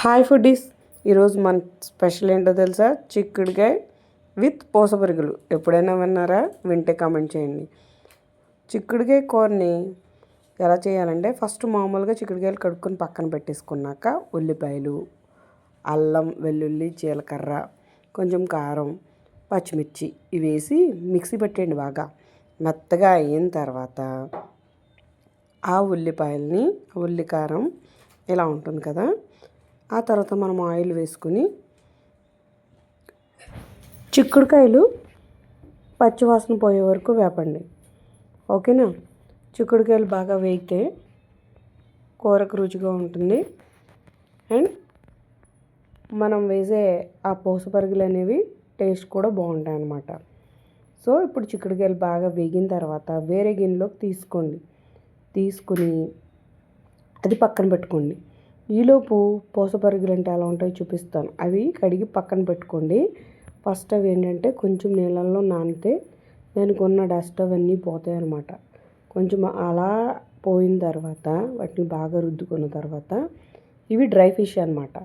Hi foodies. ఈరోజు మన special ఏంటో తెలుసా? చిక్కుడుకాయ విత్ పోసపరుగులు ఎప్పుడైనా విన్నారా? వింటే కామెంట్ చేయండి. చిక్కుడుకాయ కూరని ఎలా చేయాలంటే ఫస్ట్ మామూలుగా చిక్కుడుకాయలు కడుక్కొని పక్కన పెట్టేసుకున్నాక ఉల్లిపాయలు అల్లం వెల్లుల్లి జీలకర్ర కొంచెం కారం పచ్చిమిర్చి ఇవి వేసి మిక్సీ పెట్టండి బాగా. మెత్తగా అయిన తర్వాత ఆ ఉల్లిపాయల్ని ఉల్లికారం ఇలా ఉంటుంది కదా ఆ తర్వాత మనం ఆయిల్ వేసుకుని చిక్కుడుకాయలు పచ్చివాసన పోయే వరకు వేపండి. ఓకేనా? చిక్కుడుకాయలు బాగా వేగితే కూరకు రుచిగా ఉంటుంది. అండ్ మనం వేసే ఆ పరుగులు అనేవి టేస్ట్ కూడా బాగుంటాయి అన్నమాట. సో ఇప్పుడు చిక్కుడుకాయలు బాగా వేగిన తర్వాత వేరే గిన్నెలోకి తీసుకోండి. తీసుకుని అది పక్కన పెట్టుకోండి. ఈలోపు పోసపరుగులు అంటే ఎలా ఉంటాయో చూపిస్తాను. అవి కడిగి పక్కన పెట్టుకోండి. ఫస్ట్ అవి ఏంటంటే కొంచెం నీళ్ళల్లో నానితే దానికి ఉన్న డస్ట్ అవన్నీ పోతాయి అన్నమాట. కొంచెం అలా పోయిన తర్వాత వాటిని బాగా రుద్దుకున్న తర్వాత ఇవి డ్రై ఫిష్ అనమాట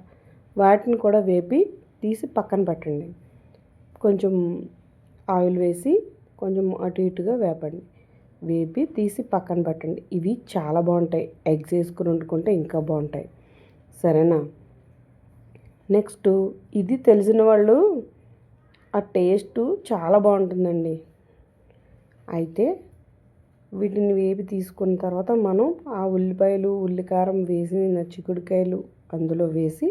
వాటిని కూడా వేపి తీసి పక్కన పెట్టండి. కొంచెం ఆయిల్ వేసి కొంచెం అటు ఇటుగా వేపండి. వేపి తీసి పక్కన పెట్టండి. ఇవి చాలా బాగుంటాయి. ఎగ్స్ వేసుకుని వండుకుంటే ఇంకా బాగుంటాయి. సరేనా? నెక్స్ట్ ఇది తెలిసిన వాళ్ళు ఆ టేస్ట్ చాలా బాగుంటుందండి. అయితే వీటిని వేపి తీసుకున్న తర్వాత మనం ఆ ఉల్లిపాయలు ఉల్లికారం వేసి చిక్కుడుకాయలు అందులో వేసి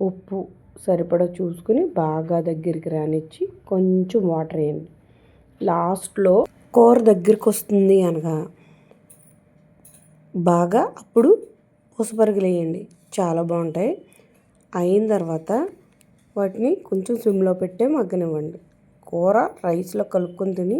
ఉప్పు సరిపడా చూసుకుని బాగా దగ్గరికి రానిచ్చి కొంచెం వాటర్ వేయండి. లాస్ట్లో కూర దగ్గరికి వస్తుంది అనగా బాగా అప్పుడు పూసపరుగులు వేయండి. చాలా బాగుంటాయి. అయిన తర్వాత వాటిని కొంచెం సిమ్లో పెట్టే మగ్గనివ్వండి. కూర రైస్లో కలుపుకొని తిని